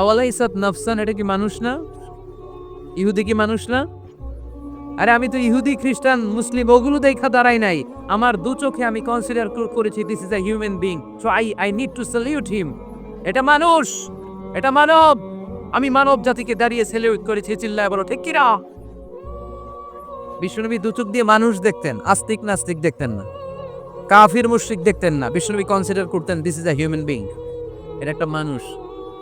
আওয়ালা ইসাদ নফসান, এটা কি মানুষ না? ইহুদি কি মানুষ না? আরে আমি তো ইহুদি, খ্রিস্টান, মুসলিম, ওগুলো দেখা দাঁড়াই নাই। আমার দু চোখে আমি কনসিডার করেছি this is a human being so I I need to salute him এটা মানুষ, এটা মানব। আমি মানব জাতিকে দাঁড়িয়ে স্যালিউট করেছি, চিল্লায় বলো, ঠিক কিনা বিষ্ণুনবী দু চোখ দিয়ে মানুষ দেখতেন, আস্তিক নাস্তিক দেখতেন না। কাফির, মুশরিক দেখতেন না। বিষ্ণুনবী কনসিডার করতেন this is a human being এটা একটা মানুষ।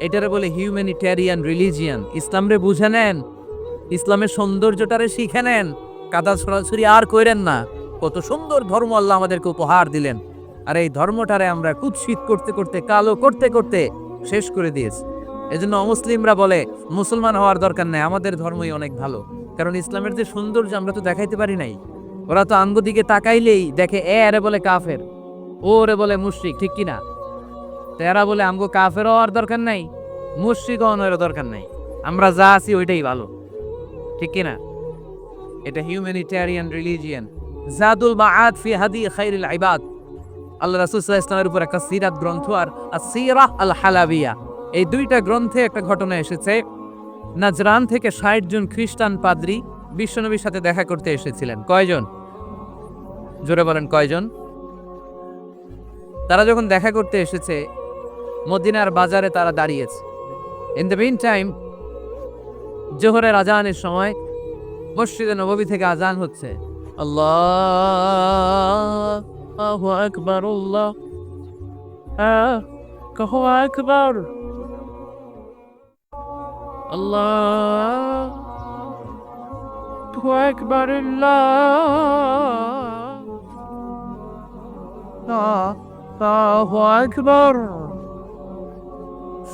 এটারে বলে হিউম্যানিটেরিয়ান রিলিজিয়ান ইসলামরে বুঝে নেন, ইসলামের সৌন্দর্যটারে শিখে নেন। কাদা সরাসরি আর কইরেন না। কত সুন্দর ধর্ম আল্লাহ আমাদেরকে উপহার দিলেন। আর এই ধর্মটারে আমরা কুৎসিত করতে করতে, কালো করতে করতে শেষ করে দিয়েছি। এজন্য অমুসলিমরা বলে, মুসলমান হওয়ার দরকার নেই, আমাদের ধর্মই অনেক ভালো। কারণ ইসলামের যে সৌন্দর্য আমরা তো দেখাইতে পারি নাই। ওরা তো আঙ্গ দিকে তাকাইলেই দেখে, এ আরে বলে কাফের, ও রে বলে মুশরিক, ঠিক কিনা? তো এরা বলে, আমগো কাফের হওয়ার দরকার নাই মুশরিক হওয়ার দরকার নাই। আমরা যা আছি ওইটাই ভালো। ঠিক কিনা? এটা হিউম্যানিটেরিয়ান রিলিজিয়ান জাদুল মাআদ ফি হাদি খাইরুল ইবাদ। আল্লাহ রাসূল সাল্লাল্লাহু আলাইহি উপর একটা সিরাত গ্রন্থ আর আসিরাহ আল হালাবিয়া এই দুইটা গ্রন্থে একটা ঘটনা এসেছে। নাজরান থেকে ষাট জন খ্রিস্টান পাদ্রি বিশ্বনবীর সাথে দেখা করতে এসেছিলেন। কয়জন? জোরে বলেন, কয়জন? তারা যখন দেখা করতে এসেছে মদিনার বাজারে তারা দাঁড়িয়েছে। ইন দ্য মিন টাইম জোহরের আজানের সময় মসজিদে নববী থেকে আজান হচ্ছে। আল্লাহ আল্লাহু আকবার, আল্লাহ। আল্লাহু আকবার। আল্লাহু আকবার আল্লাহু আকবার।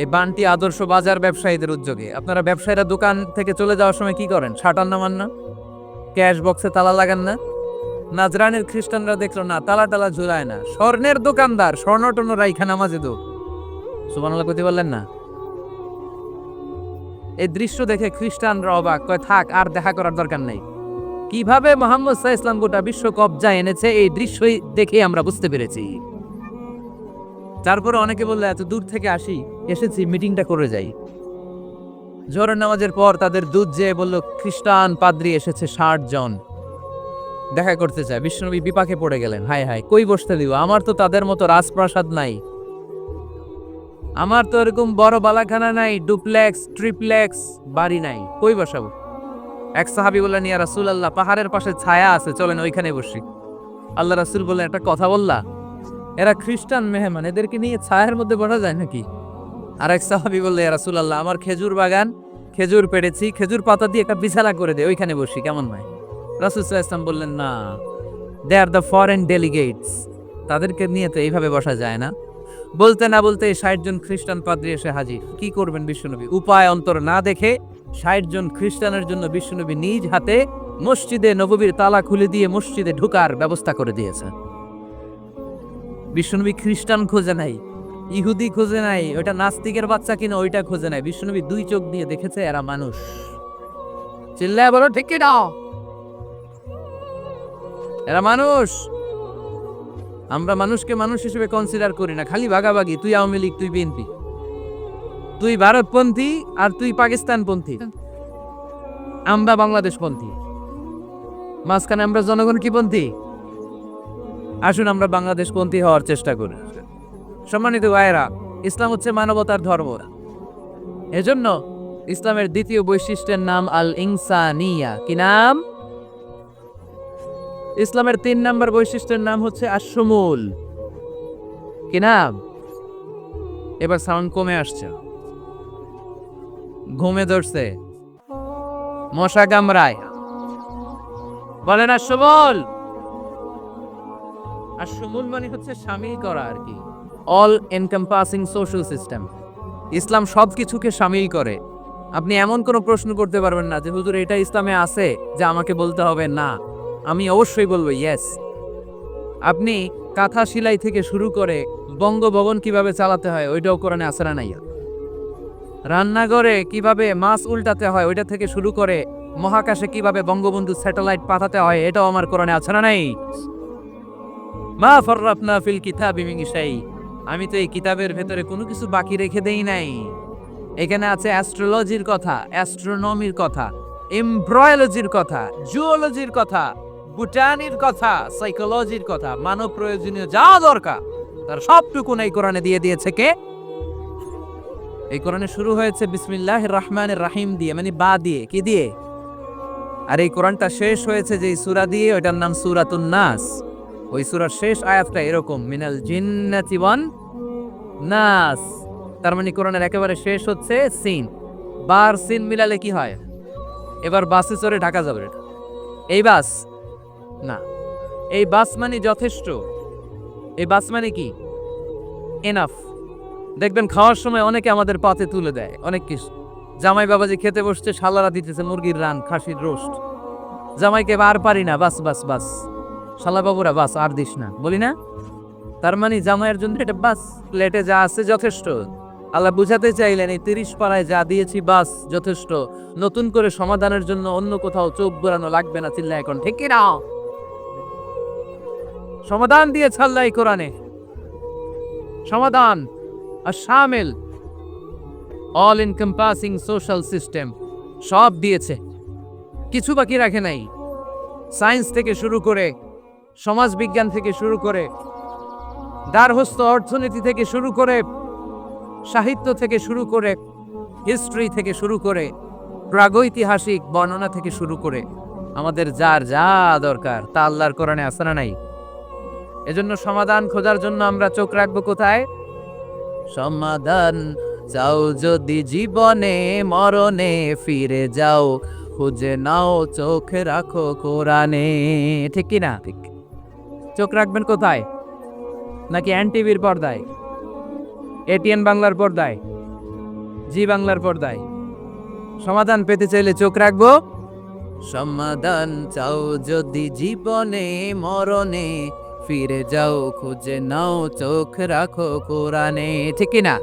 এই বানটি আদর্শ বাজার ব্যবসায়ীদের উদ্যোগে। আপনারা ব্যবসায়ীরা দোকান থেকে চলে যাওয়ার সময় কি করেন? শাটার নামান না? ক্যাশ বক্সে তালা লাগান না? নাজরানের খ্রিস্টানরা দেখল, না, তালা টালা ঝুলায় না। স্বর্ণের দোকানদার, স্বর্ণ টর্ণ রাইখা নামাজে দো সুবানাল্লাহ কইতে বললেন না? এই দৃশ্য দেখে খ্রিস্টানরা অবাক, কয়, থাক, আর দেখা করার দরকার নেই। কীভাবে মোহাম্মদ সাহা ইসলাম গোটা বিশ্ব কবজা এনেছে, এই দৃশ্যই দেখে আমরা বুঝতে পেরেছি। তারপরে অনেকে বললে, এত দূর থেকে আসি, এসেছি, মিটিংটা করে যাই। জোহরের নামাজের পর তাদের দুধ যেয়ে বলল, খ্রিস্টান পাদ্রি এসেছে ষাট জন। দেখা করতে চায় বিষ্ণুনবী বিপাকে পড়ে গেলেন। হায় হায়, কই বসতে দিব? আমার তো তাদের মতো রাজপ্রাসাদ নাই। আমার তো এরকম বড় বালাখানা নাই, ডুপ্লেক্স, ট্রিপ্লেক্স, বাড়ি নাই। কই বসাবো? এক সাহাবি বললেন, ইয়া রাসুল আল্লাহ পাহাড়ের পাশে ছায়া আছে, চলেন ওইখানে বসি। আল্লাহ রাসুল বললেন, একটা কথা বললা? এরা খ্রিস্টান মেহমান, এদেরকে নিয়ে ছায়ের মধ্যে বসা যায় নাকি? আর এক সাহাবি বললে রাসুল আল্লাহ আমার খেজুর বাগান, খেজুর পেড়েছি, খেজুর পাতা দিয়ে একটা বিছানা করে দে, ওইখানে বসি, কেমন নয় রাসুল ওয়াসাল্লাম বললেন, না they are the foreign delegates তাদেরকে নিয়ে তো এইভাবে বসা যায় না। বলতে না বলতে ষাট জন খ্রিস্টান পাদ্রী এসে হাজির। কি করবেন বিশ্বনবী? উপায় অন্তর না দেখে ষাট জন খ্রিস্টানের জন্য বিশ্বনবী নিজ হাতে মসজিদে নববীর তালা খুলে দিয়ে মসজিদে ঢুকার ব্যবস্থা করে দিয়েছে। বিশ্বনবী খ্রিস্টান খোঁজে নাই, ইহুদি খোঁজে নাই ওটা নাস্তিকের বাচ্চা কিনা ওইটা খোঁজে নাই। বিশ্বনবী দুই চোখ দিয়ে দেখেছে এরা মানুষ। চিল্লায় বলো, ঠিক কি এরা মানুষ। আমরা মানুষকে মানুষ হিসেবে কনসিডার করি না, খালি ভাগাভাগি, তুই আওয়ামী লীগ, তুই বিএনপি। তুই ভারতপন্থী আর তুই পাকিস্তানপন্থী। আমরা বাংলাদেশপন্থী। মাঝখানে আমরা জনগণ কি পন্থী? আসুন আমরা বাংলাদেশ বাংলাদেশপন্থী হওয়ার চেষ্টা করি। সম্মানিত ভাইয়েরা, ইসলাম হচ্ছে মানবতার ধর্ম। এজন্য ইসলামের দ্বিতীয় বৈশিষ্ট্যের নাম আল ইনসানিয়া কি নাম? ইসলামের তিন নম্বর বৈশিষ্ট্যের নাম হচ্ছে আসমুল কি নাম? এবার সাউন্ড কমে আসছে। ঘুমে ধরছে। মশা কামড়ায়। বলেন আসমুল আসমুল মানে হচ্ছে সামিল করা আর কি। অল এনকম্পাসিং সোশ্যাল সিস্টেম ইসলাম সব কিছুকে সামিল করে। আপনি এমন কোনো প্রশ্ন করতে পারবেন না যে, হুজুর, এটা ইসলামে আছে যে আমাকে বলতে হবে? না। আমি অবশ্যই বলব ইয়েস আপনি কাঁথা সিলাই থেকে শুরু করে বঙ্গভবন কীভাবে চালাতে হয়, ওইটাও কোরআনে আসে না নাই? রান্নাঘরে কীভাবে মাছ উল্টাতে হয়, ওইটা থেকে শুরু করে মহাকাশে কীভাবে বঙ্গবন্ধু স্যাটেলাইট পাঠাতে হয়, এটাও আমার কোরআনে আছে না নাই? মা ফররাফনা ফিল কিতাবি শাই। আমি তো এই কিতাবের ভেতরে কোনো কিছু বাকি রেখে দেই নাই। এখানে আছে অ্যাস্ট্রোলজির কথা, অ্যাস্ট্রোনমির কথা, এমব্রয়োলজির কথা, জুওলজির কথা, বুটানির কথা, সাইকোলজির কথা, মানব প্রয়োজনীয় যা দরকার, তার সবটুকুন এই কোরআনে দিয়ে দিয়েছে কে? এই কোরআনে শুরু হয়েছে বিসমিল্লাহ রহমানের রাহিম দিয়ে মানে বা দিয়ে, কি দিয়ে? আর এই কোরআনটা শেষ হয়েছে যে সুরা দিয়ে, ওইটার নাম সূরাতুন নাস। ওই সূরার শেষ আয়াতটা এরকম, মিনাল জিন্নাতি ওয়ান নাস। তার মানে কোরআনের একেবারে শেষ হচ্ছে সিন। বার সিন মিলালে কি হয়? এবার বাসে চড়ে ঢাকা যাবে। এই বাস? না। এই বাস মানে যথেষ্ট। এই বাস মানে কি? এনাফ দেখবেন খাওয়ার সময় অনেকে আমাদের পাতে তুলে দেয়, অনেক কিছু। জামাই বাবাজি খেতে বসছে, শালারা দিতেছে মুরগির রান, খাসির রোস্ট। জামাইকে বার পারি না, বাস বাস বাস। শালা বাবুরা, বাস, আর দিস না। বলি না? তার মানে জামাইয়ের জন্য এটা বাস, প্লেটে যা আছে যথেষ্ট। আল্লাহ বুঝাতে চাইলেন, এই তিরিশ পাড়ায় যা দিয়েছি বাস, যথেষ্ট। নতুন করে সমাধানের জন্য অন্য কোথাও চোখ বোরানো লাগবে না চিল্লা এখন, ঠিক না সমাধান দিয়ে ছাল্লাই কোরআনে। সমাধান, আর সামিল। অল ইনকম্পাসিং সোশ্যাল সিস্টেম সব দিয়েছে। কিছু বাকি রাখে নাই। সায়েন্স থেকে শুরু করে সমাজ বিজ্ঞান থেকে শুরু করে দারহস্ত অর্থনীতি থেকে শুরু করে সাহিত্য থেকে শুরু করে হিস্ট্রি থেকে শুরু করে প্রাগৈতিহাসিক বর্ণনা থেকে শুরু করে আমাদের যার যা দরকার তা আল্লাহর কোরআনে আসে না নাই? এজন্য সমাধান খোঁজার জন্য আমরা চোখ রাখব কোথায়? সমাধান চাও যদি জীবনে, মরণে ফিরে যাও, খুঁজে নাও, চোখ রাখো কোরআনে। ঠিক কি না ঠিক। চোখ রাখবেন কোথায়? নাকি এন টিভির পর্দায়? এটিএন বাংলার পর্দায়? জি বাংলার পর্দায়। সমাধান পেতে চাইলে চোখ রাখব। সমাধান চাও যদি জীবনে মরণে ফিরে যাও খুঁজে নাও চোখ রাখো কোরআনে। ঠিক না?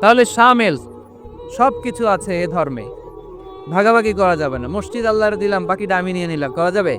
তাহলে সামেল সব কিছু আছে এ ধর্মে। ভাগাভাগি করা যাবে না। মসজিদ আল্লাহর দিলাম বাকিটা আমি নিয়ে নিলাম। করা যাবে?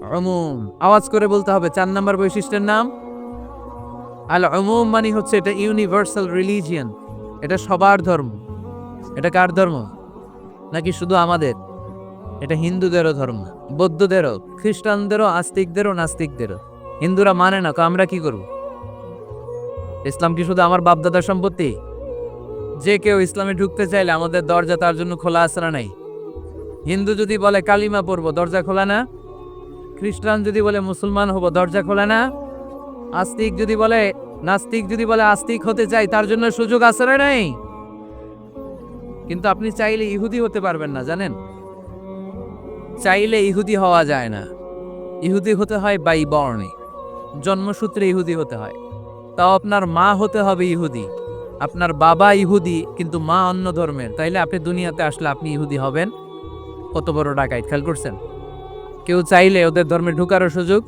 অমুম আওয়াজ করে বলতে হবে, চার নাম্বার বৈশিষ্ট্যের নাম? আল অমুম মানে হচ্ছে এটা ইউনিভার্সাল রিলিজিয়ান এটা সবার ধর্ম। এটা কার ধর্ম? নাকি শুধু আমাদের? এটা হিন্দুদেরও ধর্ম, বৌদ্ধদেরও, খ্রিস্টানদেরও, আস্তিকদেরও, নাস্তিকদেরও। হিন্দুরা মানে না, তো আমরা কি করব? ইসলাম কি শুধু আমার বাপদাদার সম্পত্তি? যে কেউ ইসলামে ঢুকতে চাইলে আমাদের দরজা তার জন্য খোলা না নাই? হিন্দু যদি বলে কালিমা পড়ব, দরজা খোলা না? খ্রিস্টান যদি বলে মুসলমান হব, দরজা খোলে না? আস্তিক যদি বলে, নাস্তিক যদি বলে আস্তিক হতে চাই, তার জন্য সুযোগ না নাই? কিন্তু আপনি চাইলে ইহুদি হতে পারবেন না, জানেন? চাইলে ইহুদি হওয়া যায় না। ইহুদি হতে হয় বাই বর্ণে জন্মসূত্রে ইহুদি হতে হয়। তাও আপনার মা হতে হবে ইহুদি। আপনার বাবা ইহুদি, কিন্তু মা অন্য ধর্মের। তাইলে আপনি দুনিয়াতে আসলে আপনি ইহুদি হবেন? কত বড় ডাকাইত খেয়াল করছেন? কেউ চাইলে ওদের ধর্মে ঢুকারও সুযোগ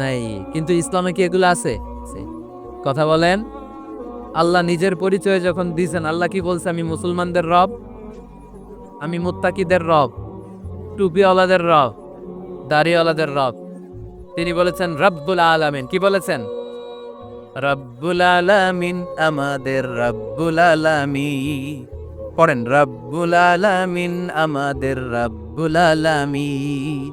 নাই, কিন্তু ইসলামে কি এগুলো আছে। কথা বলেন। আল্লাহ নিজের পরিচয় যখন দিয়েছেন, আল্লাহ কি বলছে, আমি মুসলমানদের রব? আমি মুত্তাকিদের রব, টুপিওয়ালাদের রব, দাড়িওয়ালাদের রব। তিনি বলেছেন, রব্বুল আলামিন। কি বলেছেন? রব্বুল আলামিন, আমাদের রব্বুল আলামিন। পড়েন, রব্বুল আলামিন, আমাদের রব্বুল আলামিন।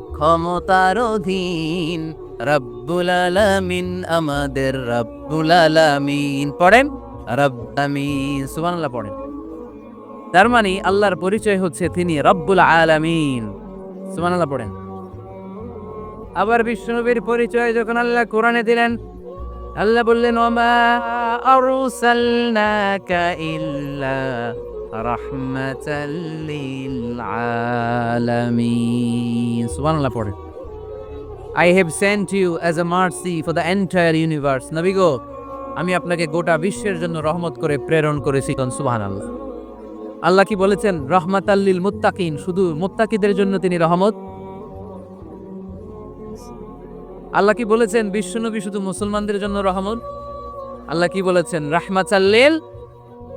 ক্ষমতার অধীন। রব্বুল আলামিন, আমাদের রব্বুল আলামিন। পড়েন? রব্বামিন। সুবহানাল্লাহ পড়েন। তার মানে আল্লাহর পরিচয় হচ্ছে তিনি রব্বুল আলামিন। সুবহানাল্লাহ পড়েন। আবার বিষ্ণুনবীর পরিচয় যখন আল্লাহ কোরআনে দিলেন, আল্লাহ বললেন, ওমা আরসালনাকা ইল্লা সুবহানাল্লাহ পড়েন I have sent you as a mercy for the entire universe আমি আপনাকে গোটা বিশ্বের জন্য রহমত করে প্রেরণ করেছি কোন? সুবহানাল্লাহ। আল্লাহ কি বলেছেন? রহমাত আল্লিল মুত্তাকিন, শুধু মুত্তাকিদের জন্য তিনি রহমত? আল্লাহ কি বলেছেন? বিশ্বনবী শুধু মুসলমানদের জন্য রহমত? আল্লাহ কি বলেছেন? রাহমাত আল্লিল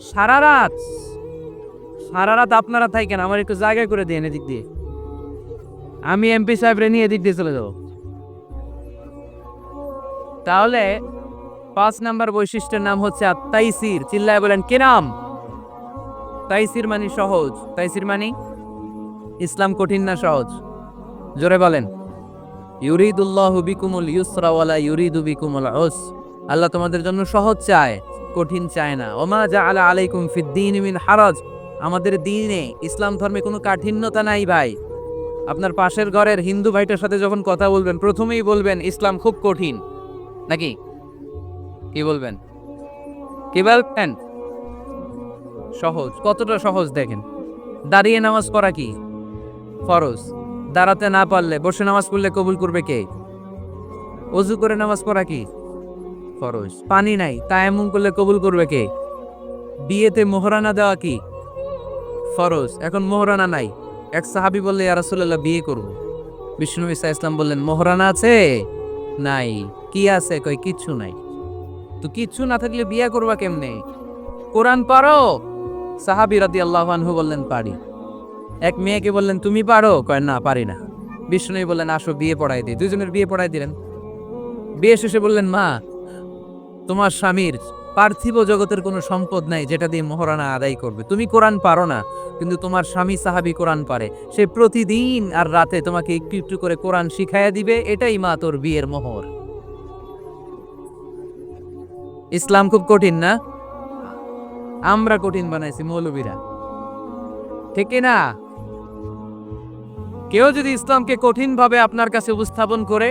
সারা রাত? সারা রাত আপনারা থাকেন আমার একটু জায়গায় করে দিন এদিক দিয়ে। আমি এমপি সাহেবরে নিয়ে এদিক দিয়ে চলে যাব। তাহলে পাঁচ নাম্বার বৈশিষ্ট্যের নাম হচ্ছে তাইসির। চিল্লায় বলেন, কে নাম? তাইসির মানে সহজ। তাইসির মানে ইসলাম কঠিন না সহজ? জোরে বলেন। ইউরিদুল্লাহ বিকুমুল ইউসরা ওয়ালা ইউরিদু বিকুমুল উস আল্লাহ তোমাদের জন্য সহজ চায়। কঠিন চায় না। ওমা যা আলা আলাইকুম ফিদ্দিন মিন হারাজ। আমাদের দিনে ইসলাম ধর্মে কোনো কাঠিন্যতা নাই ভাই। আপনার পাশের ঘরের হিন্দু ভাইটার সাথে যখন কথা বলবেন, প্রথমেই বলবেন, ইসলাম খুব কঠিন। নাকি? কি বলবেন? কি বলবেন? সহজ। কতটা সহজ দেখেন। দাঁড়িয়ে নামাজ পড়া কি? ফরজ। দাঁড়াতে না পারলে, বসে নামাজ পড়লে কবুল করবে কে? অজু করে নামাজ পড়া কি? ফরজ পানি নাই তায়াম্মুম করলে কবুল করবে কে? বিয়েতে মোহরানা দেওয়া কি? ফরজ, এখন মোহরানা নাই। এক সাহাবি বললে, ইয়া রাসূলুল্লাহ, বিয়ে করব। বিষ্ণু ইসা ইসলাম বললেন, মোহরানা আছে? নাই। কি আছে? কই, কিচ্ছু নাই। তো কিচ্ছু না থাকলে বিয়ে করবা কেমনে? কোরআন পারো? সাহাবি রাদিয়াল্লাহু আনহু বললেন, পারি। এক মেয়েকে বললেন, তুমি পারো? কয়, না, পারি না। বিষ্ণু বললেন, আসো, বিয়ে পড়াই দিই। দুজনের বিয়ে পড়াই দিলেন। বিয়ে শেষে বললেন, মা তোমার স্বামীর পার্থিব জগতের কোনো সম্পদ নাই যেটা দিয়ে মহারানা আদায় করবে। তুমি কোরআন পারো না, কিন্তু তোমার স্বামী সাহাবি কোরআন পারে। সে প্রতিদিন আর রাতে তোমাকে একটু একটু করে কোরআন শিখাইয়া দিবে, এটাই মা তোর বিয়ের মোহর। ইসলাম খুব কঠিন না? আমরা কঠিন বানাইছি মৌলবীরা। ঠিক না কেউ যদি ইসলামকে কঠিন ভাবে আপনার কাছে উপস্থাপন করে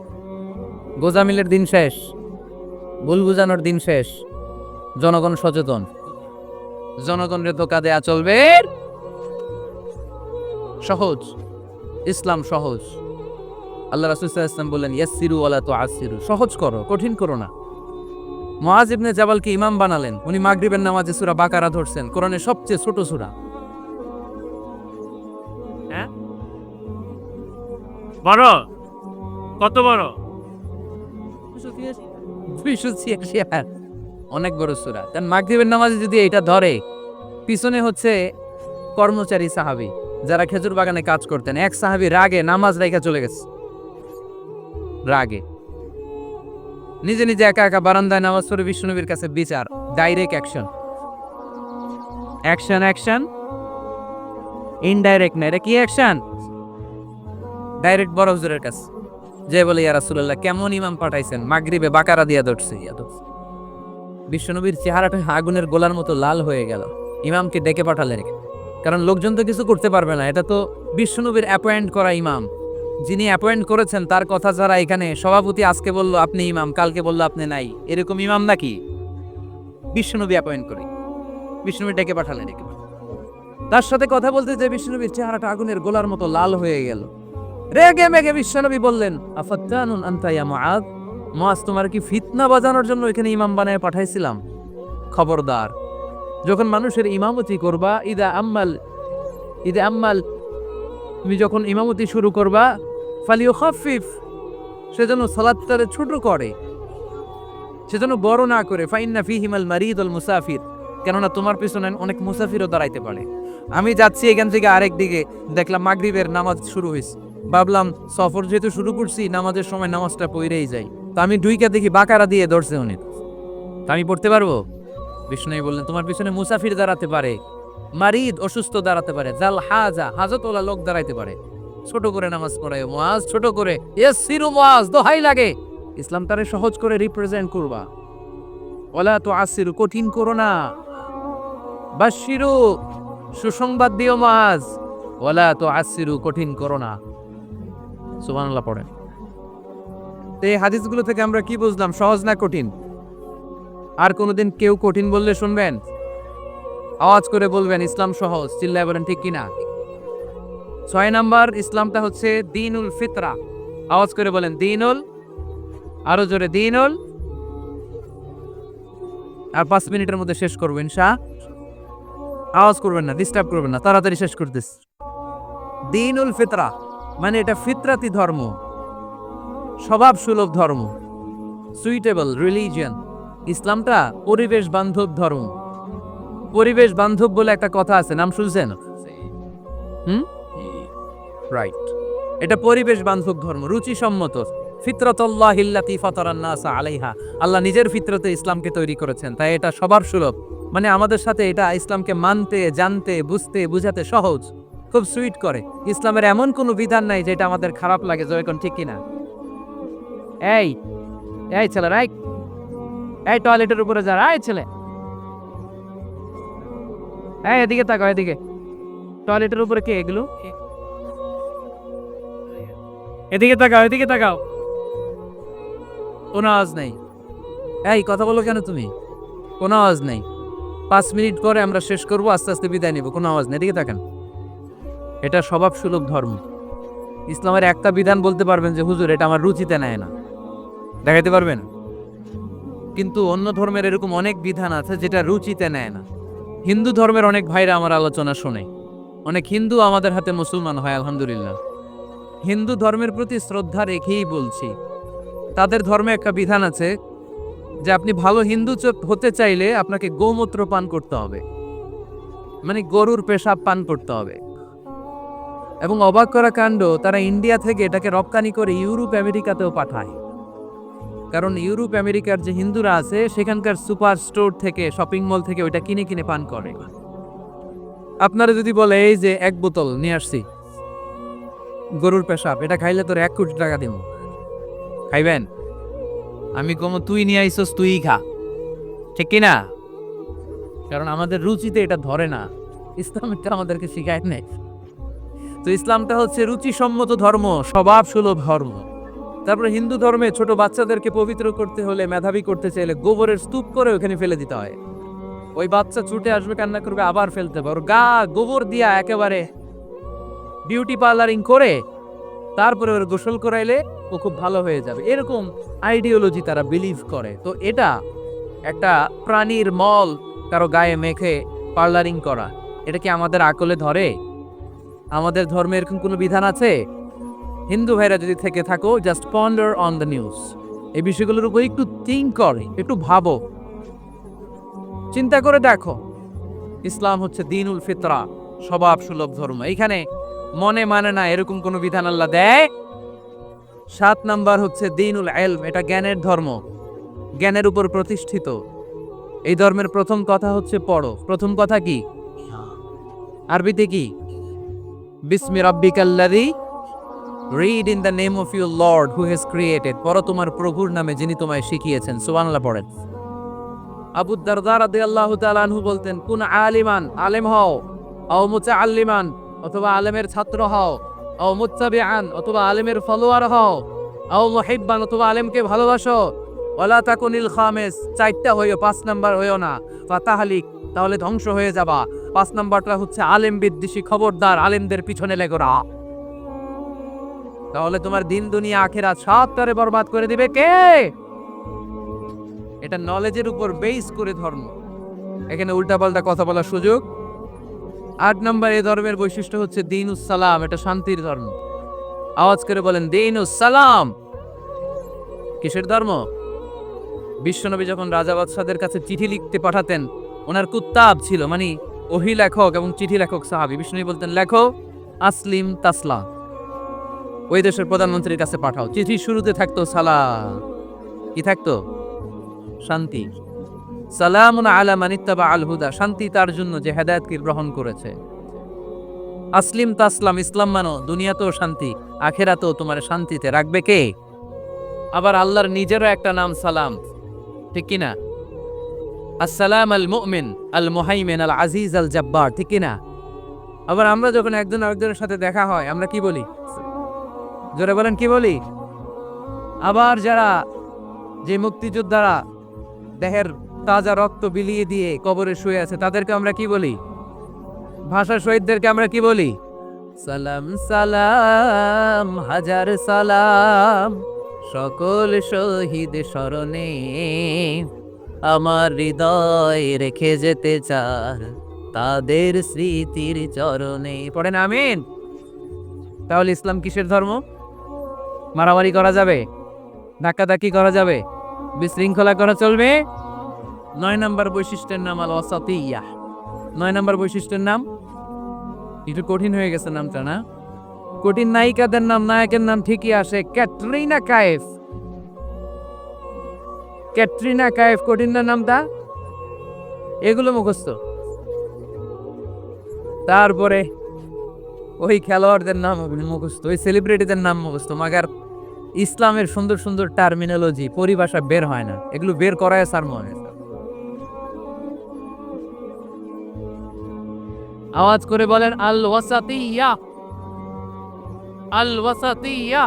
গোজামিলের দিন শেষ, ভুল বুঝানোর দিন শেষ। জনগণ সচেতন। জনগণের ধোকা দেয়া চলবে সহজ, ইসলাম সহজ। আল্লাহ রাসুল ইসলাম বললেন ইয়াসিরু ওয়ালা তো আসিরু সহজ করো, কঠিন করো না। মুআজ ইবনে জাবালকে ইমাম বানালেন? উনি মাগরিবের নামাজে সুরা বাকারা ধরছেন কোরআনের সবচেয়ে ছোট সূরা। হ্যাঁ? বড়? কত বড়? অনেক বড় সূরা। কারণ মাগরিবের নামাজে যদি এটা ধরে, পিছনে হচ্ছে কর্মচারী সাহাবী, যারা খেজুর বাগানে কাজ করতেন। এক সাহাবী রাগে নামাজ রেখা চলে গেছে। রাগে। নিজে নিজে একা একা বারান্দায় নামাজ পড়ে বিষ্ণুনবীর কাছে বিচার direct action action action indirect না, এটা কি অ্যাকশন ডাইরেক্ট বড় হুজুরের কাছে। যে বলে, ইয়া রাসূলুল্লাহ, কেমন ইমাম পাঠাইছেন? মাগরিবে বাকারা দিয়া ধরছে। ইয়া ধরছে বিশ্বনবীর চেহারাটা আগুনের গোলার মতো লাল হয়ে গেল। ইমামকে ডেকে পাঠালেন। কারণ লোকজন তো কিছু করতে পারবে না। এটা তো বিশ্বনবীর অ্যাপয়েন্ট করা ইমাম। যিনি অ্যাপয়েন্ট করেছেন, তার কথা যারা এখানে, সভাপতি আজকে বলল, আপনি ইমাম, কালকে বলল, আপনি নাই। এরকম ইমাম নাকি? বিশ্বনবী অ্যাপয়েন্ট করি। বিষ্ণুবী ডেকে পাঠালেন ডেকে। তার সাথে কথা বলতে যে বিষ্ণুনবীর চেহারাটা আগুনের গোলার মতো লাল হয়ে গেল। রেগে মেগে বিশ্বনবী বললেন, আফাত্তানুন আনতা ইয়া মুআদ তোমার কি ফিতনা বাজানোর জন্য এখানে ইমাম বানায় পাঠাইছিলাম? খবরদার, যখন মানুষের ইমামতি করবা, ইদা আম্মাল ইদা আম্মাল, তুমি যখন ইমামতি শুরু করবা ফালিও খাফিফ সেজন্য সালাত্তারে ছোট করে সেজন্য বড় না করে ফাইন্না ফিহিমাল মারিদ আল মুসাফির, কেননা তোমার পিছনে অনেক মুসাফিরও দাঁড়াইতে পারে। আমি যাচ্ছি এখান থেকে আরেক দিকে, দেখলাম মাগরিবের নামাজ শুরু হয়েছে ভাবলাম, সফর যেহেতু শুরু করছি, নামাজের সময় নামাজটা পড়েই যাই। তো আমি দুইকা দেখি বাকারা দিয়ে ধরছে উনি। তা আমি পড়তে পারব? বিষ্ণু বললেন, তোমার পিছনে মুসাফির দাঁড়াতে পারে, মারিদ অসুস্থ দাঁড়াতে পারে জাল হাজা হাজতওয়ালা লোক দাঁড়াইতে পারে। ছোট করে নামাজ পড়ায় মোয়াজ ছোট করে এস সিরু মোয়াজ দোহাই লাগে। ইসলাম তারে সহজ করে রিপ্রেজেন্ট করবা। ওলা তো আসিরু কঠিন করো না। বাশিরু সুসংবাদ দিও মাজ ওলা তো আসিরু কঠিন করো না। সুবহানাল্লাহ পড়েন। তো এই হাদিসগুলো থেকে আমরা কি বুঝলাম? সহজ না কঠিন? আর কোনোদিন কেউ কঠিন বললে শুনবেন? আওয়াজ করে বলবেন, ইসলাম সহজ। চিল্লায় বলেন, ঠিক কিনা? ছয় নাম্বার, ইসলামটা হচ্ছে দিনুল ফিতরা। আওয়াজ করে বলেন, দিনুল। আরও জোরে, দিনুল। আর পাঁচ মিনিটের মধ্যে শেষ করব, ইনশা। আওয়াজ করবেন না, ডিস্টার্ব করবেন না, তাড়াতাড়ি শেষ করতেস দিনুল ফিতরা। মানে এটা ফিতরাতি ধর্ম স্বভাব সুলভ ধর্ম সুইটেবল রিলিজিয়ান ইসলামটা পরিবেশ বান্ধব ধর্ম। পরিবেশ বান্ধব বলে একটা কথা আছে, নাম শুনছেন? হুম? রাইট এটা পরিবেশ বান্ধব ধর্ম, রুচিসম্মত। ফিতরতল্লাহ হিল্লাতি ফতরান্নাসা আলাইহা। আল্লাহ নিজের ফিতরতে ইসলামকে তৈরি করেছেন, তাই এটা সবার সুলভ মানে আমাদের সাথে এটা ইসলামকে মানতে, জানতে, বুঝতে, বুঝাতে সহজ। খুব সুইট করে। ইসলামের এমন কোনো বিধান নাই যেটা আমাদের খারাপ লাগে জয়কন ঠিক কিনা? এই এই ছেলে রাই এই টয়লেটের উপরে যা এই ছেলে? এই এদিকে তাকাও, এদিকে। টয়লেটের উপরে কে এগুলো? এদিকে তাকাও এদিকে তাকাও। কোনো আওয়াজ নেই। এই, কথা বলো কেন তুমি? কোনো আওয়াজ নেই। পাঁচ মিনিট পরে আমরা শেষ করব, আস্তে আস্তে বিদায় নিব, কোনো আওয়াজ নেই। এদিকে তাকান। এটা স্বভাব সুলভ ধর্ম। ইসলামের একটা বিধান বলতে পারবেন যে, হুজুর, এটা আমার রুচিতে নেয় না। দেখাইতে পারবেন? কিন্তু অন্য ধর্মের এরকম অনেক বিধান আছে যেটা রুচিতে নেয় না। হিন্দু ধর্মের অনেক ভাইরা আমার আলোচনা শোনে। অনেক হিন্দু আমাদের হাতে মুসলমান হয়, আলহামদুলিল্লাহ। হিন্দু ধর্মের প্রতি শ্রদ্ধা রেখেই বলছি। তাদের ধর্মে একটা বিধান আছে যে, আপনি ভালো হিন্দু হতে চাইলে আপনাকে গোমূত্র পান করতে হবে। মানে গরুর পেশাব পান করতে হবে। এবং অবাক করা কাণ্ড, তারা ইন্ডিয়া থেকে এটাকে রপ্তানি করে ইউরোপ, আমেরিকাতেও পাঠায়। কারণ ইউরোপ, আমেরিকার যে হিন্দুরা আছে, সেখানকার সুপার স্টোর থেকে, শপিং মল থেকে ওইটা কিনে কিনে পান করে। আপনারা যদি বলে, এই যে এক বোতল, নিয়ে আসছি। গরুর পেশাব, এটা খাইলে তোর এক কোটি টাকা দিব খাইবেন? আমি কমো, তুই নিয়ে আইসস, তুই খা। ঠিক কি না? কারণ আমাদের রুচিতে এটা ধরে না। ইসলামটা আমাদেরকে শিখায় নেই। তো ইসলামটা হচ্ছে রুচিসম্মত ধর্ম, স্বভাব সুলভ ধর্ম। তারপরে হিন্দু ধর্মে ছোট বাচ্চাদেরকে পবিত্র করতে হলে মেধাবী করতে চাইলে গোবরের স্তূপ করে ওখানে ফেলে দিতে হয়। ওই বাচ্চা ছুটে আসবে, কান্না করবে, আবার ফেলতে ওর গা গোবর দিয়া একেবারে বিউটি পার্লারিং করে তারপরে ওর গোসল করাইলে ও খুব ভালো হয়ে যাবে। এরকম আইডিওলজি তারা বিলিভ করে। তো এটা একটা প্রাণীর মল কারও গায়ে মেখে পার্লারিং করা। এটা কি আমাদের আকলে ধরে? আমাদের ধর্মে এরকম কোনো বিধান আছে? হিন্দু ভাইরা যদি থেকে থাকো just ponder on the news এই বিষয়গুলোর উপর একটু থিঙ্ক করে, একটু ভাবো। চিন্তা করে দেখো। ইসলাম হচ্ছে দিনুল ফিতরা স্বভাব সুলভ ধর্ম। এইখানে মনে মানে না এরকম কোনো বিধান আল্লাহ দেয়? সাত নাম্বার হচ্ছে দিনুল এলম, এটা জ্ঞানের ধর্ম। জ্ঞানের উপর প্রতিষ্ঠিত। এই ধর্মের প্রথম কথা হচ্ছে পড়ো। প্রথম কথা কি? আরবিতে কি? বিসমি রাব্বিকাল্লাযী। Read in the name of your lord who has created পড়ো তোমার প্রভুর নামে যিনি তোমায় শিখিয়েছেন। সুবহানাল্লাহ পড়েন। আবু দারদা রাদিয়াল্লাহু তাআলা আনহু বলতেন, কুন আলিমান, আলেম হও, আও মুতাআল্লিমান, অথবা আলেমের ছাত্র হও, আও মুত্তাবিআন, অথবা আলেমের ফলোয়ার হও, আও মুহিব্বান, অথবা আলেমকে ভালোবাসো, ওয়ালা তাকুনিল খামেস, চারটা হইও, পাঁচ নাম্বার হইও না। ফাতাহালিক, তাহলে ধ্বংস হয়ে যাবা। পাঁচ নাম্বারটা হচ্ছে আলেম বিদ্বেষী খবরদার, আলেমদের পিছনে লেগোরা তাহলে তোমার দিন, দুনিয়া, আখেরাত সবটারে বরবাদ করে দিবে কে? এটা নলেজের উপর বেস করে ধর্ম। এখানে উল্টাপাল্টা কথা বলার সুযোগ। আট নম্বর এই ধর্মের বৈশিষ্ট্য হচ্ছে দিন সালাম এটা শান্তির ধর্ম। আওয়াজ করে বলেন দিন সালাম কিসের ধর্ম? বিশ্বনবী যখন রাজা বাদশাদের কাছে চিঠি লিখতে পাঠাতেন, ওনার কুত্তাব ছিল মানে ওহি লেখক এবং চিঠি লেখক সাহাবি বিষ্ণু বলতেন, লেখো, আসলিম তাসলা। ওই দেশের প্রধানমন্ত্রীর কাছে পাঠাও। চিঠির শুরুতে থাকতো সালা কি থাকতো? শান্তি। সালামুন আলা মানিত্তাবা আল হুদা। শান্তি তার জন্য যে হেদায়েতকে গ্রহণ করেছে। আসলিম তাসলাম, ইসলাম মানো, দুনিয়াতেও শান্তি, আখেরাতেও তোমার শান্তিতে রাখবে কে? আবার আল্লাহর নিজেরও একটা নাম সালাম। ঠিক কিনা আসসালাম আল মুমিন, আল মুহাইমিন, আল আজিজ, আল জাব্বার, ঠিক কিনা আবার আমরা যখন একজন আরেকজনের সাথে দেখা হয়, আমরা কি বলি? জোরে বলেন, কি বলি? আবার যারা যে মুক্তিযোদ্ধারা দেহের তাজা রক্ত বিলিয়ে দিয়ে কবরে শুয়ে আছে, তাদেরকে আমরা কি বলি? ভাষা শহীদদেরকে আমরা কি বলি? সালাম সালাম, হাজার সালাম, সকল শহীদ স্মরণে। আমার হৃদয় রেখে যেতে চার তাদের স্মৃতির চরণে পড়েন, আমিন। তাহলে ইসলাম কিসের ধর্ম? মারামারি করা যাবে? ধাক্কাধাক্কি করা যাবে? বিশৃঙ্খলা করা চলবে? নয় নম্বর বৈশিষ্ট্যের নাম আল ওয়াসাতিয়া নয় নম্বর বৈশিষ্ট্যের নাম? একটু কঠিন হয়ে গেছে নামটা, না? কঠিন নায়িকাদের নাম, নায়কের নাম ঠিকই আসে ক্যাটরিনা কায়েফ। ক্যাটরিনা কায়েফ কঠিন না নামটা এগুলো মুখস্থ। তারপরে ওই খেলোয়াড়দের নাম মুখস্থ, ওই সেলিব্রিটিদের নাম মুখস্থ, মাগার ইসলামের সুন্দর সুন্দর টার্মিনোলজি পরিভাষা বের হয় না। এগুলো বের করায় স্যার মনে আওয়াজ করে বলেন আল ওয়াসাতিয়া আল ওয়াসাতিয়া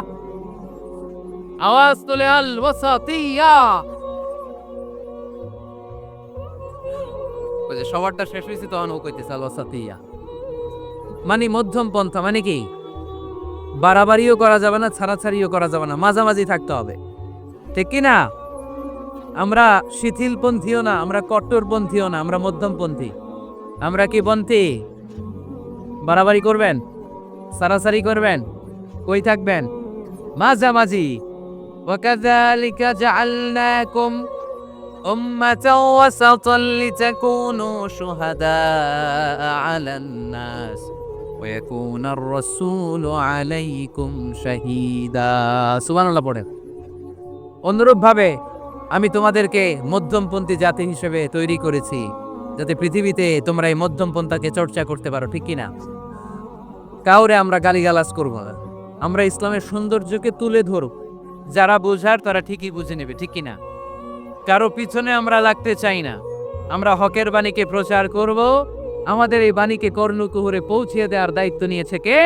আওয়াজ তোলে আল ওয়াসাতিয়া ওই যে সবারটা শেষ হয়েছে তখন ও কইতেছে আল ওয়াসাতিয়া মানে মধ্যম পন্থা মানে কি বাড়াবাড়িও করা যাবে না ছাড়াছাড়িও করা যাবে না মাঝামাঝি থাকতে হবে ঠিক কি না আমরা শিথিলপন্থীও না আমরা কট্টরপন্থীও না আমরা মধ্যমপন্থী আমরা কি পন্থী বাড়াবাড়ি করবেন সারাসারি করবেন কই থাকবেন মাঝামাঝি وكذلك جعلناكم أمة وسطا لتكونوا شهداء على الناس ويكون الرسول عليكم شهيدا সুবহান আল্লাহ পড়ে অনুরূপভাবে আমি তোমাদেরকে মধ্যমপন্থী জাতি হিসেবে তৈরি করেছি যাতে পৃথিবীতে তোমরা এই মধ্যমপন্থাকে চর্চা করতে পারো ঠিক কিনা কাউরে আমরা গালিগালাজ করব না আমরা ইসলামের সৌন্দর্যকে তুলে ধরব যারা বোঝার তারা ঠিকই বুঝে নেবে ঠিক কিনা কারও পিছনে আমরা লাগতে চাই না। আমরা হকের বাণীকে প্রচার করব। আমাদের এই বাণীকে কর্ণকুহরে পৌঁছিয়ে দেওয়ার দায়িত্ব নিয়েছে কে?